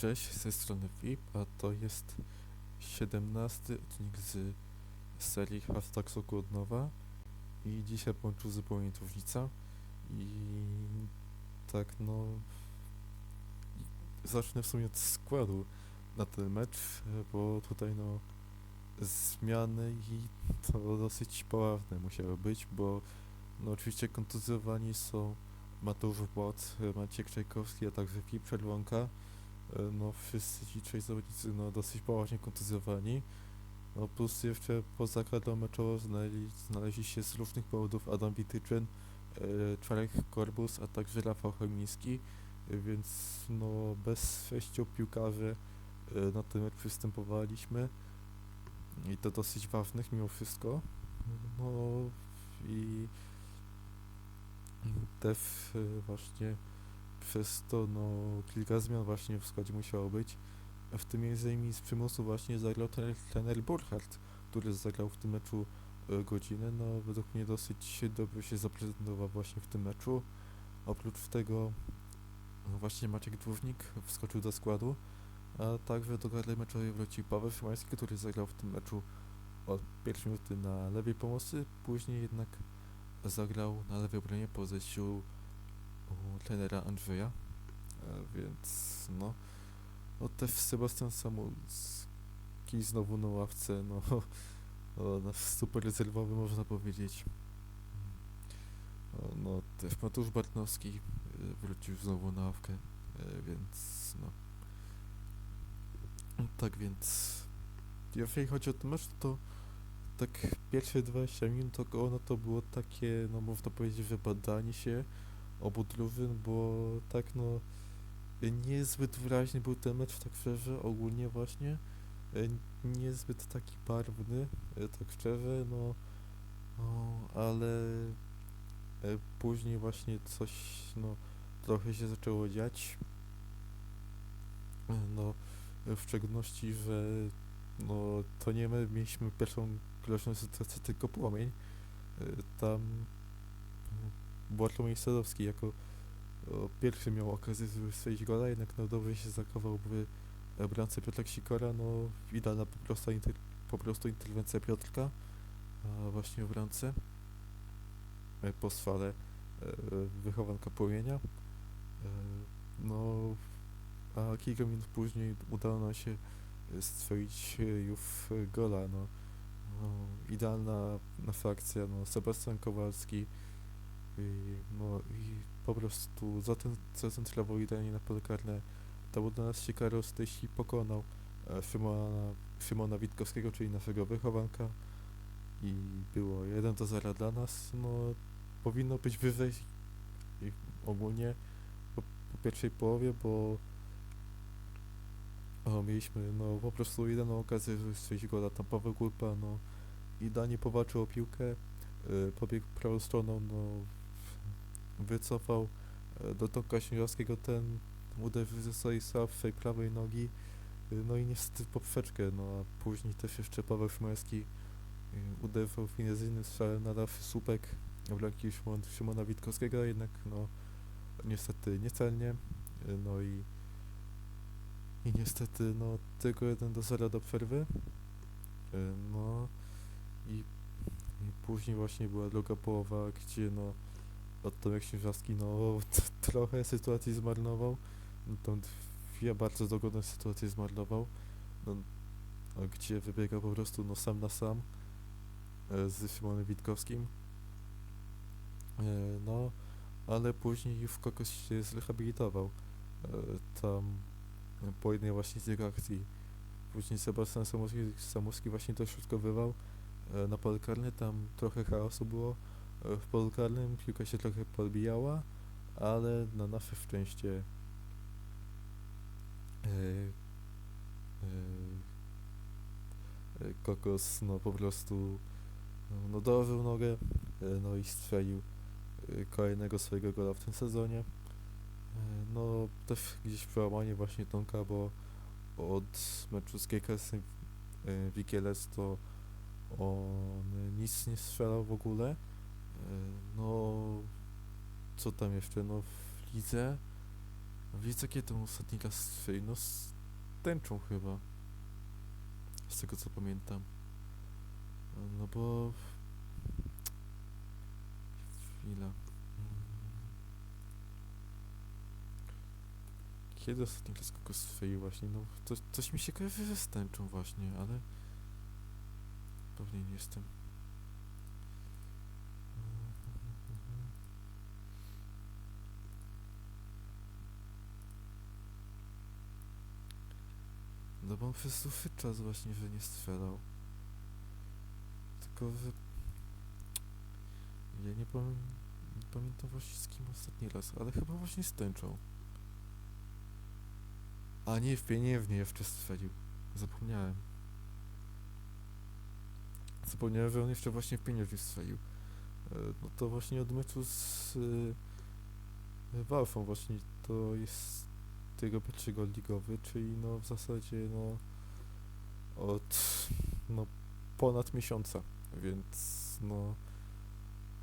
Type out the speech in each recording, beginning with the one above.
Cześć, z tej strony VIP, a to jest 17 odcinek z serii Hashtag Soku od nowa i dzisiaj połączył zupełnie różnica i tak no zacznę w sumie od składu na ten mecz, bo tutaj no zmiany i to dosyć poławne musiały być, bo no oczywiście kontuzjowani są Mateusz Błot, Maciek Czajkowski, a także Filip Czerwonka. E, No wszyscy ci trzej zawodnicy no dosyć poważnie kontuzjowani. No plus jeszcze poza kadrą meczową znaleźli, znaleźli się z różnych powodów Adam Bityczyn, e, Czarek Korbus, a także Rafał Chemiński, e, więc no bez sześciu piłkarzy na ten mecz przystępowaliśmy i to dosyć ważnych mimo wszystko. No i też właśnie przez to no kilka zmian właśnie w składzie musiało być. W tym innymi z przymusu właśnie zagrał trener, trener Burkhardt, który zagrał w tym meczu e, godzinę. No według mnie dosyć dobrze się zaprezentował właśnie w tym meczu. Oprócz tego no, właśnie Maciek Dwównik wskoczył do składu, a także do gry meczowej wrócił Paweł Szymański, który zagrał w tym meczu od pierwszej minuty na lewej pomocy, później jednak zagrał na lewej obronie po zejściu u trenera Andrzeja, e, więc no, no też Sebastian Samulski znowu na ławce, no, no nasz super rezerwowy można powiedzieć. O, No też Mateusz Bartnowski e, wrócił znowu na ławkę, e, więc no. No Tak więc, jeżeli chodzi o ten mecz, to tak pierwsze 20 minut około, no to było takie, no można powiedzieć, że badanie się obu drużyn, bo tak no niezbyt wyraźny był ten mecz, tak szczerze, ogólnie właśnie, e, niezbyt taki barwny, e, tak szczerze, no, no ale e, później właśnie coś, no, trochę się zaczęło dziać, no, w szczególności, że no, to nie my mieliśmy pierwszą groźną sytuację, tylko płomień. Tam Bartłomiej Sadowski jako pierwszy miał okazję strzelić gola, jednak dobrze się e, bramce Piotra Sikora, no idealna po prostu, inter, po prostu interwencja Piotrka, a właśnie w bramce e, po sfale e, wychowanka płomienia. E, No, a kilka minut później udało nam się strzelić już gola, no. no idealna nasza akcja, no Sebastian Kowalski no i po prostu zacentrował idealnie na pole karne. To był dla nas ciekawy i pokonał e, Szymona, Szymona Witkowskiego, czyli naszego wychowanka. I było 1 do 0 dla nas, no powinno być wyżej ogólnie po, po pierwszej połowie, bo o, mieliśmy no po prostu jedyną okazję, żeby strzelić gola, tam Paweł Kulpa, no. Idealnie powalczył o piłkę, y, pobiegł prawą stroną, no wycofał y, do Tomka Śniowskiego, ten uderzył ze swojej słabszej prawej nogi, y, no i niestety poprzeczkę, no a później też jeszcze Paweł Szymański y, uderzył finezyjnym strzałem na Rafy Słupek bramki Szymon, Szymona Witkowskiego, jednak no niestety niecelnie, no i i niestety, no, tylko 1 do 0 do przerwy. No i, i później właśnie była druga połowa, gdzie no od Tomek Śnieżowski no trochę sytuacji zmarnował. No, tą dwie bardzo dogodne sytuacje zmarnował. No, gdzie wybiegał po prostu no sam na sam e, z Szymonem Witkowskim. E, No, ale później już kogoś się zrehabilitował. E, Tam po jednej właśnie z jego akcji. Później Sebastian Samuski, Samuski właśnie to środkowywał e, na pole karne, tam trochę chaosu było w polu karnym, piłka się trochę podbijała, ale na nasze szczęście e, e, e, Kokos no po prostu no dołożył nogę, no i strzelił kolejnego swojego gola w tym sezonie. No, też gdzieś przełamanie właśnie Tomka, bo od meczu z GKS Wikieles to on nic nie strzelał w ogóle. E, No, co tam jeszcze? No, w lidze A Wiecie, kiedy to ostatni raz? No z tęczą chyba. Z tego co pamiętam. No bo... Chwila. Kiedy ostatni raz kogoś strzelił właśnie? No to, coś mi się kojarzy ze stęczą właśnie, ale... Pewnie nie jestem. No bo on przez dłuższy czas właśnie, że nie strzelał. Tylko, że... Ja nie, pamię nie pamiętam właśnie z kim ostatni raz, ale chyba właśnie z tęczą. A nie, w pieniewnie jeszcze strzelił. Zapomniałem. Zapomniałem, że on jeszcze właśnie w pieniewnie strzelił. E, No to właśnie od meczu z y, Walfą właśnie to jest tego pierwszego ligowy, czyli no w zasadzie no od no ponad miesiąca, więc no,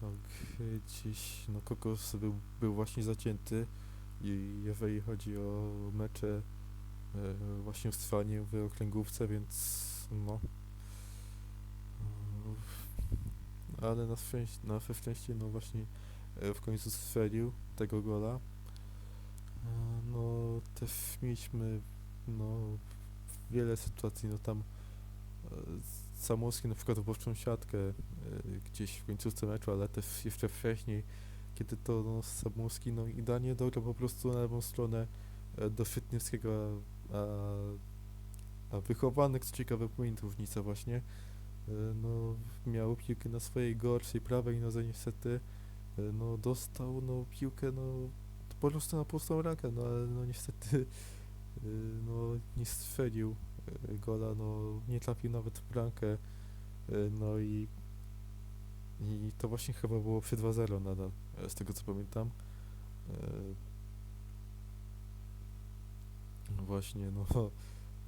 no gdzieś no Kokos był, był właśnie zacięty i jeżeli chodzi o mecze e, właśnie w Stwanie w okręgówce, więc no e, ale na szczęście, na szczęście no właśnie e, w końcu strzelił tego gola. No też mieliśmy no wiele sytuacji, no tam e, Samorski na przykład opuszczą siatkę e, gdzieś w końcówce meczu, ale też jeszcze wcześniej, kiedy to no, Samorski no idealnie dograł po prostu na lewą stronę e, do Świetniewskiego, a, a wychowanek, co ciekawe, pamięta różnica właśnie, no miał piłkę na swojej gorszej prawej nodze niestety, e, no dostał no piłkę no po prostu na pustą rękę, no ale no niestety y, no nie strzelił y, gola, no nie trafił nawet w bramkę, y, no i i to właśnie chyba było przy 2-0 nadal, e, z tego co pamiętam. E, No właśnie, no,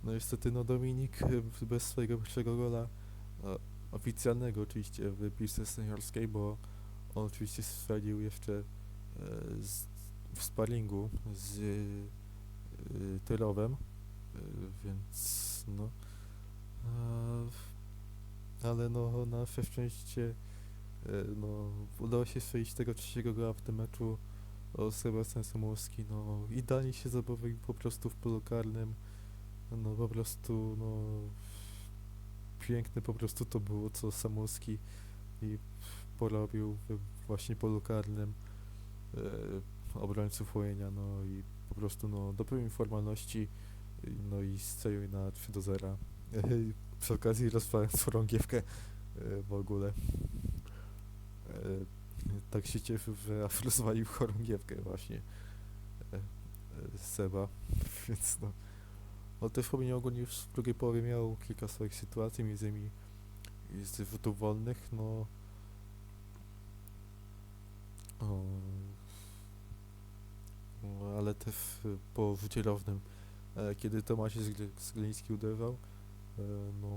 no niestety no Dominik y, bez swojego pierwszego gola, e, oficjalnego oczywiście w piłce seniorskiej, bo on oczywiście strzelił jeszcze e, z w sparingu z y, Tyrowem, y, więc no a, ale no na szczęście y, no udało się strzelić tego trzeciego gola w tym meczu o Sebastian Samorski, no idealnie się zabawił po prostu w polu no po prostu no piękne po prostu to było co Samorski i porobił właśnie polu karnym. Y, obrońców Łojenia, no i po prostu no dopełnił formalności, no i strzelił na 3 do 0. Przy okazji rozwalając chorągiewkę y, w ogóle. Y, Tak się cieszył, że rozwalił chorągiewkę właśnie y, Seba, więc no. On też pewnie ogólnie już w drugiej połowie miał kilka swoich sytuacji, między innymi z rzutów wolnych, no, ale też po rzucie e, kiedy Tomasz Zgl- Zgliński uderzał, e, no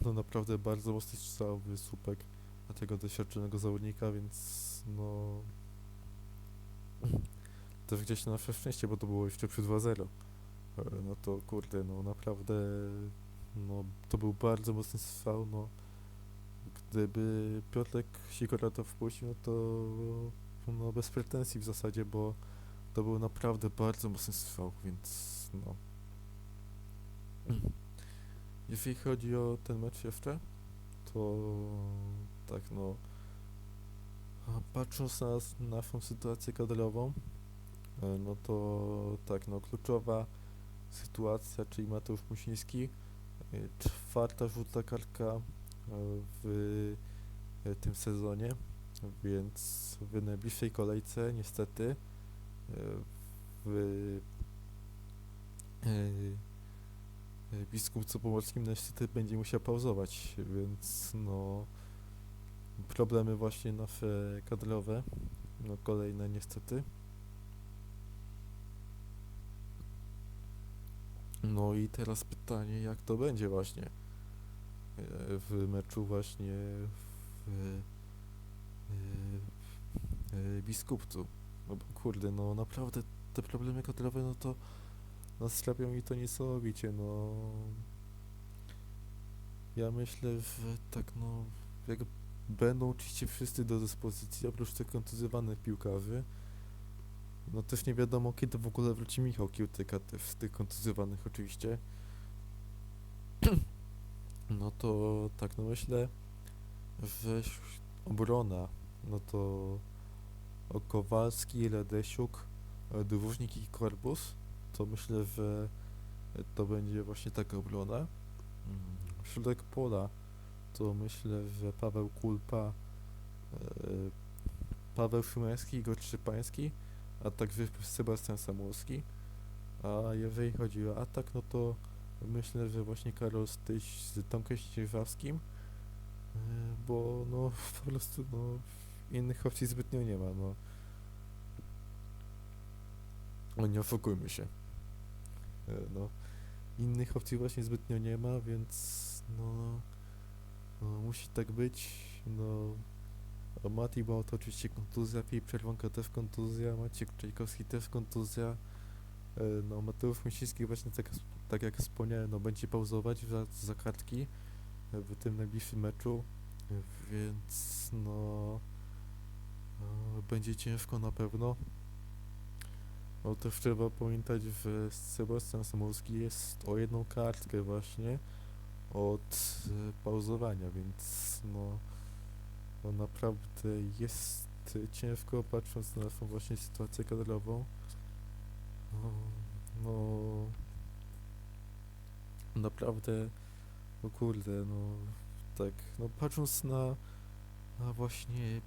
a no naprawdę bardzo mocny strzał w słupek na tego doświadczonego zawodnika, więc no też gdzieś na nasze szczęście, bo to było jeszcze przy 2-0. E, No to kurde, no naprawdę no to był bardzo mocny strzał, no gdyby Piotrek Sikora to wpuścił, no to no bez pretensji w zasadzie, bo to był naprawdę bardzo mocny strzał, więc no. Jeśli chodzi o ten mecz jeszcze, to tak no, patrząc na naszą sytuację kadrową, e, no to tak no, kluczowa sytuacja, czyli Mateusz Musiński, e, czwarta żółta kartka e, w tym sezonie, więc w najbliższej kolejce niestety w e, e, Biskupcu Pomorskim niestety będzie musiał pauzować, więc no problemy właśnie nasze kadrowe, no kolejne niestety. No i teraz pytanie, jak to będzie właśnie e, w meczu właśnie w e, e, Biskupcu. No bo kurde, no naprawdę te problemy kadrowe, no to nastrapią mi to niesamowicie, no. Ja myślę, że tak no, jak będą oczywiście wszyscy do dyspozycji, oprócz tych kontuzjowanych piłkarzy, no też nie wiadomo kiedy w ogóle wróci Michał Kiełtyka, też z tych kontuzjowanych oczywiście. No to tak, no myślę, że obrona, no to Kowalski, Ledesiuk, e, Dwóżnik i Korbus, to myślę, że to będzie właśnie taka obrona. Mm, Środek pola, to myślę, że Paweł Kulpa, e, Paweł Szymański, Igor Trzypański, a także Sebastian Samurski. A jeżeli chodzi o atak, no to myślę, że właśnie Karol Styś z Tomkiem Ścieżawskim, e, bo no po prostu no innych opcji zbytnio nie ma, no. No nie oszukujmy się. E, No, innych opcji właśnie zbytnio nie ma, więc no, no musi tak być, no a Mati Bał to oczywiście kontuzja, Filip Czerwonka też kontuzja, Maciek Czajkowski też kontuzja. E, No Mateusz Misiński właśnie tak, tak jak wspomniałem, no będzie pauzować za, za kartki w tym najbliższym meczu, e, więc no będzie ciężko na pewno. No też trzeba pamiętać, że Sebastian Samorski jest o jedną kartkę właśnie od e, pauzowania, więc no, no naprawdę jest ciężko patrząc na naszą właśnie sytuację kadrową. No, no naprawdę, no kurde, no tak, no patrząc na, na właśnie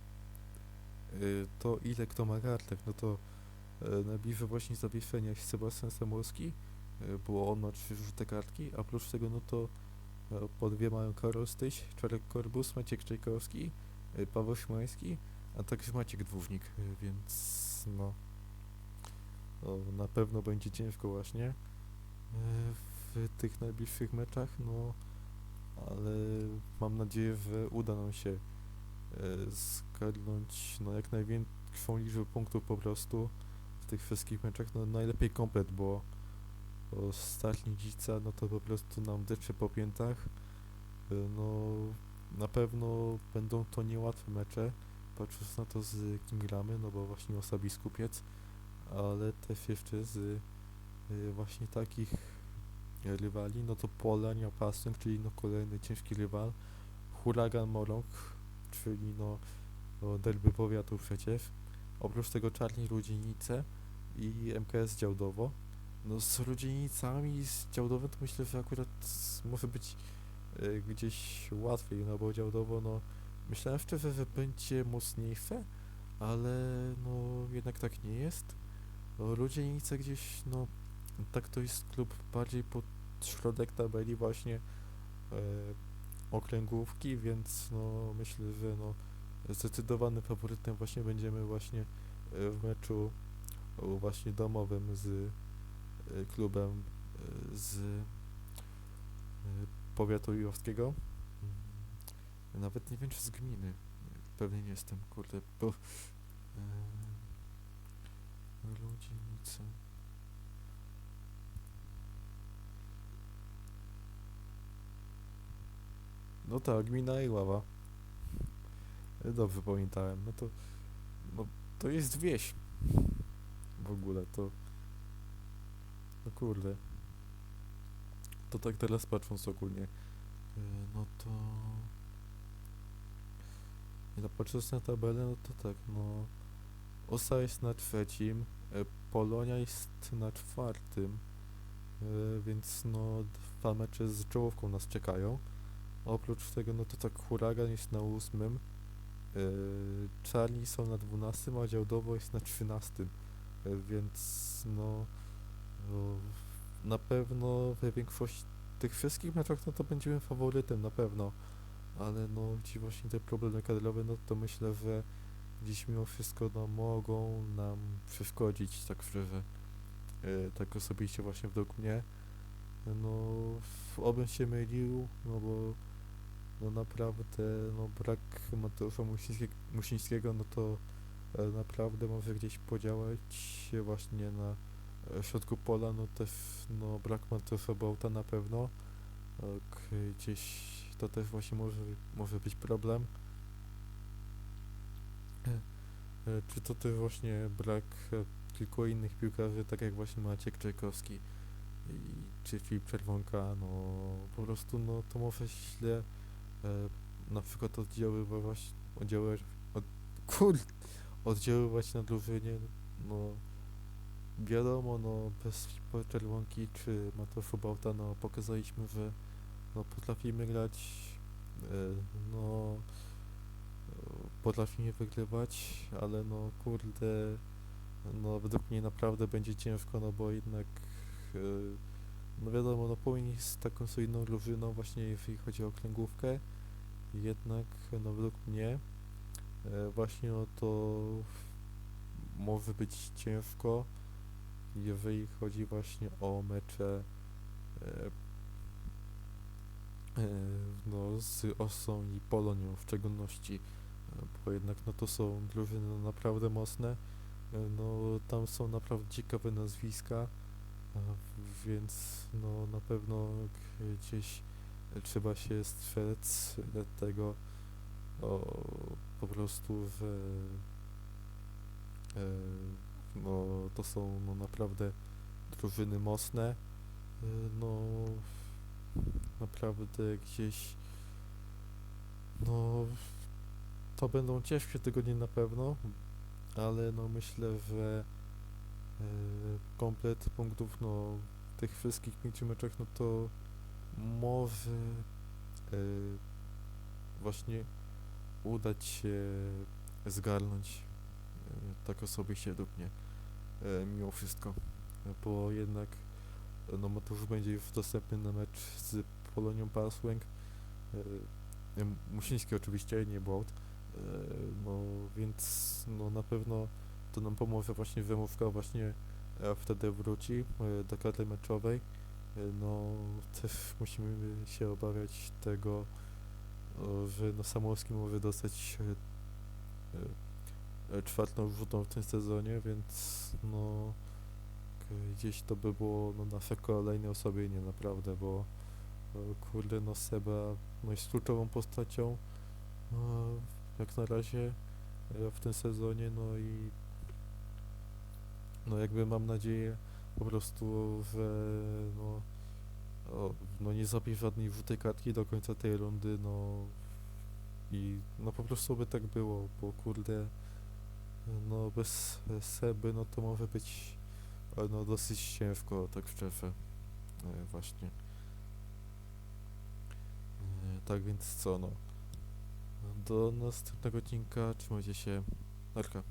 to ile kto ma kartek, no to y, najbliżej właśnie zawieszenia jest Sebastian Samorski, y, bo on ma trzy żółte kartki, a oprócz tego no to y, po dwie mają Karol Styś, Czarek Korbus, Maciek Czajkowski, y, Paweł Szymański, a także Maciek Dwównik, y, więc no, no na pewno będzie ciężko właśnie y, w tych najbliższych meczach, no ale mam nadzieję, że uda nam się e, zgarnąć no, jak największą liczbę punktów po prostu w tych wszystkich meczach, no najlepiej komplet, bo, start Nidzica, no to po prostu nam decze po piętach, E, no na pewno będą to niełatwe mecze, patrząc na to z kim gramy, no bo właśnie Osabi Skupiec, ale też jeszcze z e, właśnie takich rywali, no to Polania Pasem, czyli no kolejny ciężki rywal, Huragan Morąg, czyli no, no derby powiatu przecież, oprócz tego Czarni Rudzienice i MKS Działdowo. No z Rudzienicami i z Działdowem to myślę, że akurat może być e, gdzieś łatwiej, no bo Działdowo no myślałem szczerze, że będzie mocniejsze, ale no jednak tak nie jest. No, Rudzienice gdzieś no tak to jest klub bardziej pod środek tabeli właśnie e, okręgówki, więc no myślę, że no zdecydowanym faworytem właśnie będziemy właśnie e, w meczu właśnie domowym z e, klubem e, z powiatu jowskiego. Mm, Nawet nie wiem czy z gminy. Pewnie nie jestem, kurde, bo e, Ludzinice. No tak, gmina i ława. E, Dobrze pamiętałem. No to. No to jest wieś. W ogóle to. No kurde. To tak teraz patrząc ogólnie. E, No to. No patrząc na tabelę, no to tak, no. Osa jest na trzecim, e, Polonia jest na czwartym, e, więc no dwa mecze z czołówką nas czekają. Oprócz tego, no to tak Huragan jest na ósmym, yy, Czarni są na dwunastym, a Działdowo jest na trzynastym, yy, więc no, no na pewno we większości tych wszystkich meczach no to będziemy faworytem na pewno, ale no ci właśnie te problemy kadrowe, no to myślę, że dziś mimo wszystko no mogą nam przeszkodzić, tak szczerze, yy, tak osobiście właśnie według mnie. No, w- obym się mylił, no bo no naprawdę no brak Mateusza Musińskiego, no to e, naprawdę może gdzieś podziałać właśnie na e, środku pola, no też no brak Mantrofobauta na pewno. Gdzieś to też właśnie może, może być problem. E, Czy to też właśnie brak kilku innych piłkarzy, tak jak właśnie Maciek Czajkowski i czy Filip Czerwonka, no po prostu no to może źle na przykład oddziaływać, oddziaływać, od, kur, oddziaływać na drużynie, no wiadomo, no bez Czerwonki czy Mateusza Bałta, no pokazaliśmy, że no potrafimy grać, e, no e, potrafimy wygrywać, ale no kurde, no według mnie naprawdę będzie ciężko, no bo jednak e, no wiadomo, no jest taką solidną drużyną właśnie jeżeli chodzi o kręgówkę, jednak no według mnie e, właśnie no to może być ciężko, jeżeli chodzi właśnie o mecze e, e, no z Osą i Polonią w szczególności, bo jednak no to są drużyny no, naprawdę mocne, no tam są naprawdę ciekawe nazwiska, więc no na pewno gdzieś trzeba się strzec tego o, po prostu, że e, no to są no naprawdę drużyny mocne, e, no naprawdę gdzieś no to będą ciężkie tygodnie na pewno, ale no myślę, że e, komplet punktów no tych wszystkich pięciu meczach no to może e, właśnie udać się zgarnąć e, tak osobiście według mnie e, mimo wszystko, e, bo jednak e, no Mateusz będzie już dostępny na mecz z Polonią Pasłęk. E, e, Musiński oczywiście, nie Bolt e, no więc no na pewno to nam pomoże właśnie wymówka właśnie e, wtedy wróci e, do kadry meczowej. E, no też musimy się obawiać tego o, że no Samorski może dostać e, e, e, czwartą rzutą w tym sezonie, więc no gdzieś to by było no, nasze kolejne osłabienie naprawdę, bo e, kurde no Seba no, jest kluczową postacią e, jak na razie e, w tym sezonie, no i no jakby mam nadzieję po prostu, że no, no nie zabije żadnej żółtej kartki do końca tej rundy, no i no po prostu by tak było, bo kurde no bez Seby no to może być no dosyć ciężko, tak szczerze e, właśnie. E, tak więc co no. Do następnego odcinka trzymajcie się. Narka